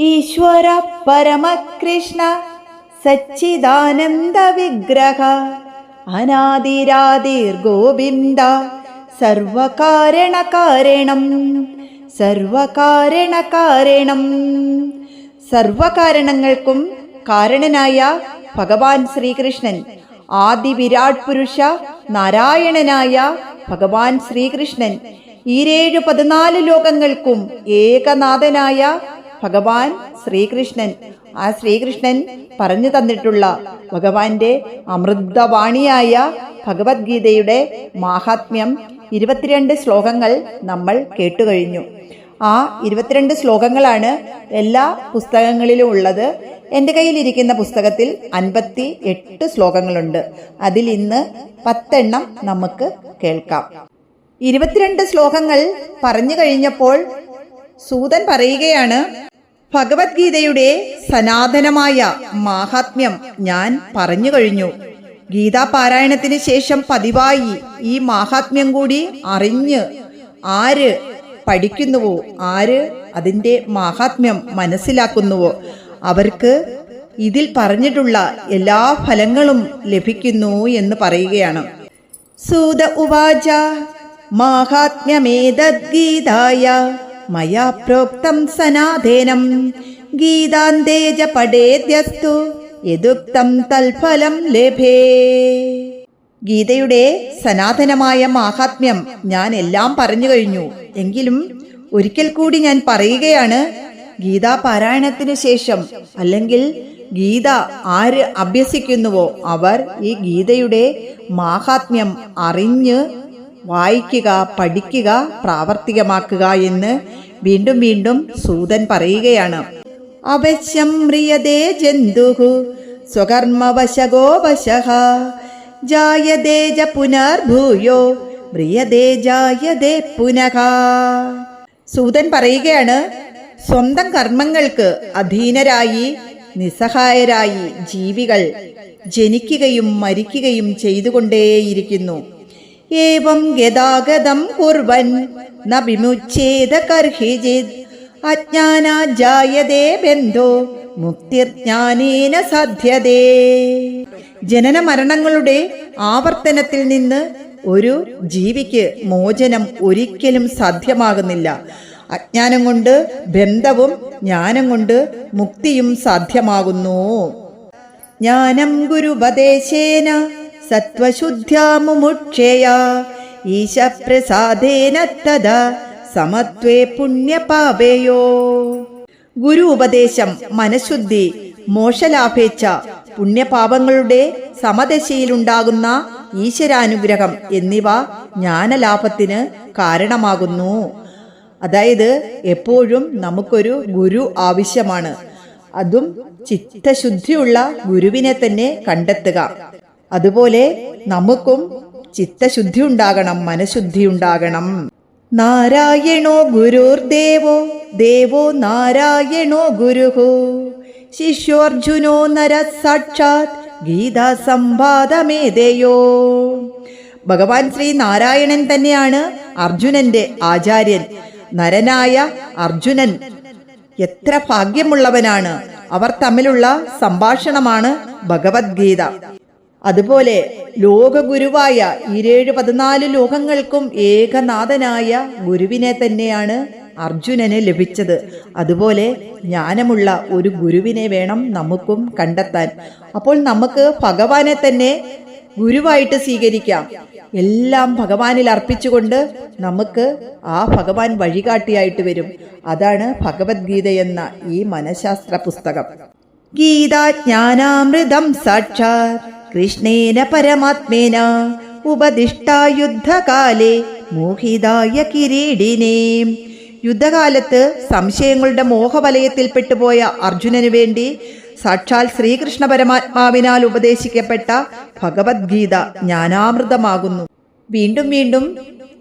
ഈശ്വര പരമകൃഷ്ണ സച്ചിദാനന്ദ വിഗ്രഹ അനാദിരാതിർ ഗോവിന്ദ സർവകാരണകാരണം സർവകാരണകാരണം. സർവകാരണ കാരണം സർവകാരണങ്ങൾക്കും കാരണനായ ഭഗവാൻ ശ്രീകൃഷ്ണൻ ആദി വിരാട് പുരുഷ നാരായണനായ ഭഗവാൻ ശ്രീകൃഷ്ണൻ ഈരേഴു പതിനാല് ലോകങ്ങൾക്കും ഏകനാഥനായ ഭഗവാൻ ശ്രീകൃഷ്ണൻ. ആ ശ്രീകൃഷ്ണൻ പറഞ്ഞു തന്നിട്ടുള്ള ഭഗവാന്റെ അമൃതവാണിയായ ഭഗവത്ഗീതയുടെ മാഹാത്മ്യം ഇരുപത്തിരണ്ട് ശ്ലോകങ്ങൾ നമ്മൾ കേട്ടുകഴിഞ്ഞു. ആ ഇരുപത്തിരണ്ട് ശ്ലോകങ്ങളാണ് എല്ലാ പുസ്തകങ്ങളിലും ഉള്ളത്. എന്റെ കയ്യിലിരിക്കുന്ന പുസ്തകത്തിൽ അൻപത്തി എട്ട് ശ്ലോകങ്ങളുണ്ട്. അതിൽ ഇന്ന് പത്തെണ്ണം നമുക്ക് കേൾക്കാം. ഇരുപത്തിരണ്ട് ശ്ലോകങ്ങൾ പറഞ്ഞു കഴിഞ്ഞപ്പോൾ സൂതൻ പറയുകയാണ് ഭഗവത്ഗീതയുടെ സനാതനമായ മാഹാത്മ്യം ഞാൻ പറഞ്ഞു കഴിഞ്ഞു. ഗീതാ പാരായണത്തിന് ശേഷം പതിവായി ഈ മാഹാത്മ്യം കൂടി അറിഞ്ഞ് ആര് പഠിക്കുന്നുവോ ആര് അതിന്റെ മാഹാത്മ്യം മനസ്സിലാക്കുന്നുവോ അവർക്ക് ഇതിൽ പറഞ്ഞിട്ടുള്ള എല്ലാ ഫലങ്ങളും ലഭിക്കുന്നു എന്ന് പറയുകയാണ്. സൂത ഉവാച മാഹാത്മ്യമേതദ്ഗീതായ മയാ പ്രോക്തം സനാതനം. ഗീതാന്തേജ പടേദ്യസ്തു യദുക്തം തൽഫലം ലഭേ. ഗീതയുടെ സനാതനമായ മാഹാത്മ്യം ഞാൻ എല്ലാം പറഞ്ഞു കഴിഞ്ഞു. എങ്കിലും ഒരിക്കൽ കൂടി ഞാൻ പറയുകയാണ് ഗീതാ പാരായണത്തിന് ശേഷം അല്ലെങ്കിൽ ഗീത ആര് അഭ്യസിക്കുന്നുവോ അവർ ഈ ഗീതയുടെ മാഹാത്മ്യം അറിഞ്ഞ് വായിക്കുക പഠിക്കുക പ്രാവർത്തികമാക്കുക എന്ന് വീണ്ടും വീണ്ടും സൂതൻ പറയുകയാണ്. ജന്തുഹു സൂതൻ പറയുകയാണ് സ്വന്തം കർമ്മങ്ങൾക്ക് അധീനരായി നിസ്സഹായരായി ജീവികൾ ജനിക്കുകയും മരിക്കുകയും ചെയ്തുകൊണ്ടേയിരിക്കുന്നു. ഏവം ഗതാഗതം കുർവൻ ന കർഹിജിത് അജ്ഞാനാജായതേ ബന്ധോ മുക്തിർജ്ഞാനേന സാധ്യതേ. ജനന മരണങ്ങളുടെ ആവർത്തനത്തിൽ നിന്ന് ഒരു ജീവിക്ക് മോചനം ഒരിക്കലും സാധ്യമാകുന്നില്ല. അജ്ഞാനം കൊണ്ട് ബന്ധവും ജ്ഞാനം കൊണ്ട് മുക്തിയും സാധ്യമാകുന്നു. ജ്ഞാനം ഗുരുപദേശേന സത്വശുദ്ധ്യാമുമുക്ഷയ. ഈശപ്രസാദേന തഥാ സമത്വേ പുണ്യപാപേയോ. ഗുരു ഉപദേശം മനഃശുദ്ധി മോശലാഭേച്ഛ പുണ്യപാപങ്ങളുടെ സമദശയിലുണ്ടാകുന്ന ഈശ്വരാനുഗ്രഹം എന്നിവ ജ്ഞാനലാഭത്തിന് കാരണമാകുന്നു. അതായത് എപ്പോഴും നമുക്കൊരു ഗുരു ആവശ്യമാണ്. അതും ചിത്തശുദ്ധിയുള്ള ഗുരുവിനെ തന്നെ കണ്ടെത്തുക. അതുപോലെ നമുക്കും ചിത്തശുദ്ധി ഉണ്ടാകണം മനഃശുദ്ധി ഉണ്ടാകണം. നാരായണോ ഗുരുർദേവോ ദേവോ നാരായണോ ഗുരുഹു. ശിഷ്യോർജുനോ നര സാക്ഷാത് ഗീതാ സംവാദമേതയോ ഭഗവാൻ ശ്രീ നാരായണൻ തന്നെയാണ് അർജുനന്റെ ആചാര്യൻ. നരനായ അർജുനൻ എത്ര ഭാഗ്യമുള്ളവനാണ്. അവർ തമ്മിലുള്ള സംഭാഷണമാണ് ഭഗവത്ഗീത. അതുപോലെ ലോകഗുരുവായ ഇരേഴ് പതിനാല് ലോകങ്ങൾക്കും ഏകനാഥനായ ഗുരുവിനെ തന്നെയാണ് അർജുനന് ലഭിച്ചത്. അതുപോലെ ജ്ഞാനമുള്ള ഒരു ഗുരുവിനെ വേണം നമുക്കും കണ്ടെത്താൻ. അപ്പോൾ നമുക്ക് ഭഗവാനെ തന്നെ ഗുരുവായിട്ട് സ്വീകരിക്കാം. എല്ലാം ഭഗവാനിൽ അർപ്പിച്ചുകൊണ്ട് നമുക്ക് ആ ഭഗവാൻ വഴികാട്ടിയായിട്ട് വരും. അതാണ് ഭഗവത്ഗീത എന്ന ഈ മനഃശാസ്ത്ര പുസ്തകം. ഗീതാജ്ഞാനാമൃതം സാക്ഷാത്. കൃഷ്ണേന പരമാത്മേന ഉപദിഷ്ടായുദ്ധകാലേ മോഹിതായ കിരീടിനേം. യുദ്ധകാലത്ത് സംശയങ്ങളുടെ മോഹവലയത്തിൽപ്പെട്ടുപോയ അർജുനന് വേണ്ടി സാക്ഷാൽ ശ്രീകൃഷ്ണ പരമാത്മാവിനാൽ ഉപദേശിക്കപ്പെട്ട ഭഗവത്ഗീത ജ്ഞാനാമൃതമാകുന്നു. വീണ്ടും വീണ്ടും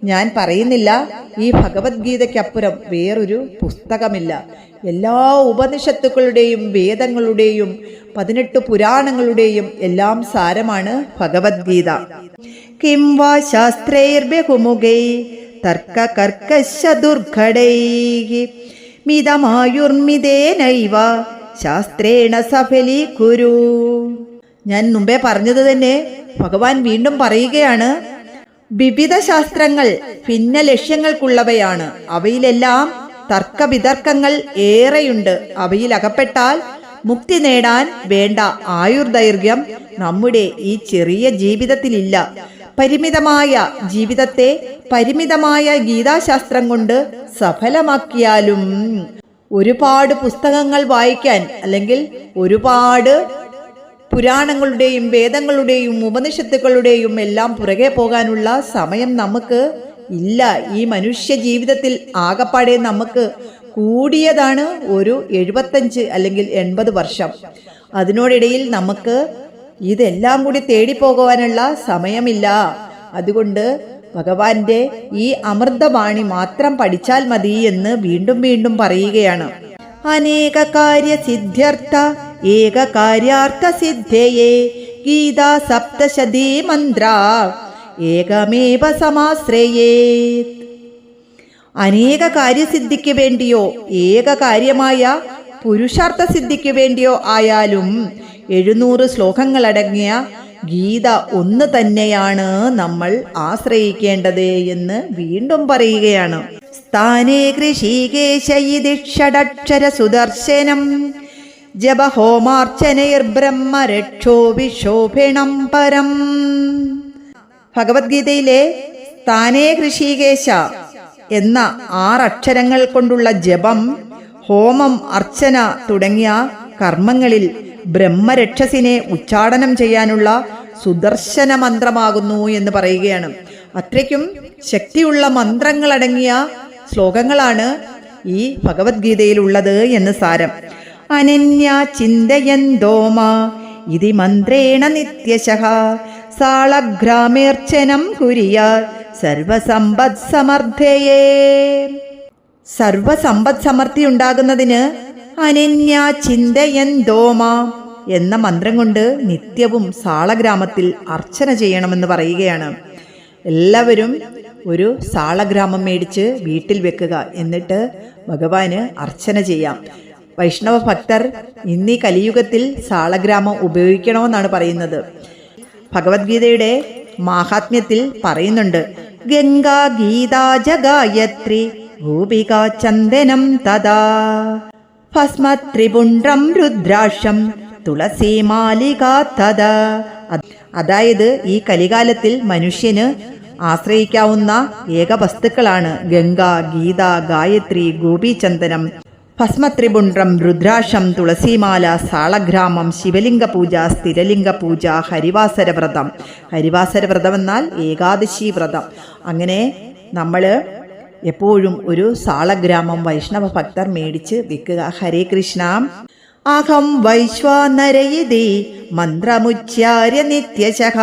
ഞാൻ പറയുന്നില്ല ഈ ഭഗവത്ഗീതയ്ക്കപ്പുറം വേറൊരു പുസ്തകമില്ല. എല്ലാ ഉപനിഷത്തുക്കളുടെയും വേദങ്ങളുടെയും പതിനെട്ട് പുരാണങ്ങളുടെയും എല്ലാം സാരമാണ് ഭഗവത്ഗീത. കിം വാ ശാസ്ത്രൈർബഹുമുഖൈ തർക്ക കർക്കശ ദുർഘടൈ മിതമായുർമിതേനൈവ ശാസ്ത്രേണ സഫലീകുരു ഞാൻ മുമ്പേ പറഞ്ഞത് തന്നെ ഭഗവാൻ വീണ്ടും പറയുകയാണ് വിവിധ ശാസ്ത്രങ്ങൾ ഭിന്ന ലക്ഷ്യങ്ങൾക്കുള്ളവയാണ്. അവയിലെല്ലാം തർക്കവിതർക്കങ്ങൾ ഏറെയുണ്ട്. അവയിൽ അകപ്പെട്ടാൽ മുക്തി നേടാൻ വേണ്ട ആയുർദൈർഘ്യം നമ്മുടെ ഈ ചെറിയ ജീവിതത്തിലില്ല. പരിമിതമായ ജീവിതത്തെ പരിമിതമായ ഗീതാശാസ്ത്രം കൊണ്ട് സഫലമാക്കിയാലും ഒരുപാട് പുസ്തകങ്ങൾ വായിക്കാൻ അല്ലെങ്കിൽ ഒരുപാട് പുരാണങ്ങളുടെയും വേദങ്ങളുടെയും ഉപനിഷത്തുക്കളുടെയും എല്ലാം പുറകെ പോകാനുള്ള സമയം നമുക്ക് ഇല്ല. ഈ മനുഷ്യ ജീവിതത്തിൽ ആകപ്പാടെ നമുക്ക് കൂടിയതാണ് ഒരു എഴുപത്തഞ്ച് അല്ലെങ്കിൽ എൺപത് വർഷം. അതിനോടിടയിൽ നമുക്ക് ഇതെല്ലാം കൂടി തേടിപ്പോകുവാനുള്ള സമയമില്ല. അതുകൊണ്ട് ഭഗവാന്റെ ഈ അമൃതവാണി മാത്രം പഠിച്ചാൽ മതി എന്ന് വീണ്ടും വീണ്ടും പറയുകയാണ്. അനേക കാര്യ സിദ്ധ്യർത്ഥ ഏക കാര്യാർത്ഥ സിദ്ധയേ ഗീതാ സപ്തശതീ മന്ത്ര ഏകമേവ സമാശ്രയേ. അനേക കാര്യസിദ്ധിക്ക് വേണ്ടിയോ ഏക കാര്യമായ പുരുഷാർത്ഥ സിദ്ധിക്ക് വേണ്ടിയോ ആയാലും എഴുന്നൂറ് ശ്ലോകങ്ങളടങ്ങിയ ഗീത ഒന്ന് തന്നെയാണ് നമ്മൾ ആശ്രയിക്കേണ്ടത് എന്ന് വീണ്ടും പറയുകയാണ്. സ്ഥാനേ കൃഷികേശയിദിഷഡക്ഷര സുദർശനം ജപഹോമാർച്ചനൈർബ്രഹ്മരക്ഷോ വിശോഭിണം പരം. ഭഗവത്ഗീതയിലെ താനേ ഋഷികേശ എന്ന ആറക്ഷരങ്ങൾ കൊണ്ടുള്ള ജപം ഹോമം അർച്ചന തുടങ്ങിയ കർമ്മങ്ങളിൽ ബ്രഹ്മരക്ഷസിനെ ഉച്ചാടനം ചെയ്യാനുള്ള സുദർശന മന്ത്രമാകുന്നു എന്ന് പറയുകയാണ്. അത്രയ്ക്കും ശക്തിയുള്ള മന്ത്രങ്ങളടങ്ങിയ ശ്ലോകങ്ങളാണ് ഈ ഭഗവത്ഗീതയിലുള്ളത് എന്ന് സാരം. അനന്യ ചിന്തയന്തോമ. ഇതി മന്ത്രേണ നിത്യശഃ. സാളഗ്രാമേർച്ചനം കുരിയാർ സർവസമ്പത് സമർത്ഥയേ സർവസമ്പത് സമർത്ഥി ഉണ്ടാകുന്നതിന് അനന്യാ ചിന്തയന്തോമാ എന്ന മന്ത്രം കൊണ്ട് നിത്യവും സാളഗ്രാമത്തിൽ അർച്ചന ചെയ്യണമെന്ന് പറയുകയാണ്. എല്ലാവരും ഒരു സാളഗ്രാമം മേടിച്ച് വീട്ടിൽ വെക്കുക എന്നിട്ട് ഭഗവാന് അർച്ചന ചെയ്യാം. വൈഷ്ണവ ഭക്തർ ഇന്നീ കലിയുഗത്തിൽ സാളഗ്രാമം ഉപയോഗിക്കണമെന്നാണ് പറയുന്നത്. ഭഗവത്ഗീതയുടെ മാഹാത്മ്യത്തിൽ പറയുന്നുണ്ട് ഗംഗാ ഗീതാ ജഗായത്രി ഗോപിക ചന്ദനം തഥാ. ഭസ്മത്രിപുണ്ഡ്രം രുദ്രാക്ഷം തുളസീമാലിക തഥ. അതായത് ഈ കലികാലത്തിൽ മനുഷ്യന് ആശ്രയിക്കാവുന്ന ഏക വസ്തുക്കളാണ് ഗംഗ ഗീത ഗായത്രി ഗോപീചന്ദനം ഭസ്മത്രിപുണ്ഡ്രം രുദ്രാക്ഷം തുളസീമാല സാളഗ്രാമം ശിവലിംഗ പൂജ സ്ഥിരലിംഗ പൂജ ഹരിവാസര വ്രതം എന്നാൽ ഏകാദശി വ്രതം. അങ്ങനെ നമ്മൾ എപ്പോഴും ഒരു സാളഗ്രാമം വൈഷ്ണവ ഭക്തർ മേടിച്ച് വിൽക്കുക ഹരേ കൃഷ്ണ. അഹം വൈശ്വാനരയിതി മന്ത്രമുച്ചാര്യ നിത്യശഃ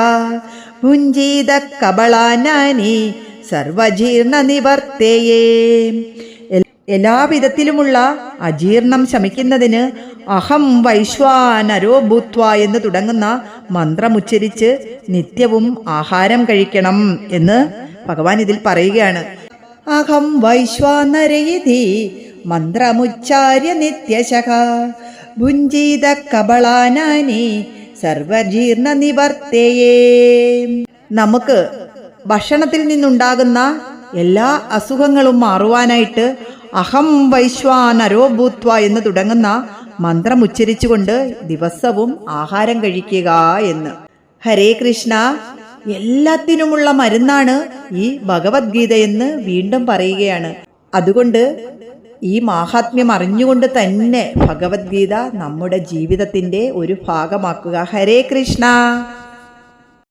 ഭുഞ്ചീത കബളാനാനി സർവജീർണ നിവർത്തേയേ എല്ലാവിധത്തിലുമുള്ള അജീർണം ശമിക്കുന്നതിന് അഹം വൈശ്വാനരോ ഭൂത്വ എന്ന് തുടങ്ങുന്ന മന്ത്രമുച്ചരിച്ച് നിത്യവും ആഹാരം കഴിക്കണം എന്ന് ഭഗവാൻ ഇതിൽ പറയുകയാണ്. അഹം വൈശ്വാനരീതി മന്ത്രമുച്ചാര്യ നിത്യശക. ഭുഞ്ചീത കബളാനാനി സർവജീർണ നിവർത്തേയേ. നമുക്ക് ഭക്ഷണത്തിൽ നിന്നുണ്ടാകുന്ന എല്ലാ അസുഖങ്ങളും മാറുവാനായിട്ട് അഹം വൈശ്വാനരോ ഭൂത്വ എന്ന് തുടങ്ങുന്ന മന്ത്രം ഉച്ചരിച്ചുകൊണ്ട് ദിവസവും ആഹാരം കഴിക്കുക എന്ന്. ഹരേ കൃഷ്ണ. എല്ലാത്തിനുമുള്ള മരുന്നാണ് ഈ ഭഗവത്ഗീതയെന്ന് വീണ്ടും പറയുകയാണ്. അതുകൊണ്ട് ഈ മാഹാത്മ്യം അറിഞ്ഞുകൊണ്ട് തന്നെ ഭഗവത്ഗീത നമ്മുടെ ജീവിതത്തിന്റെ ഒരു ഭാഗമാക്കുക. ഹരേ കൃഷ്ണ.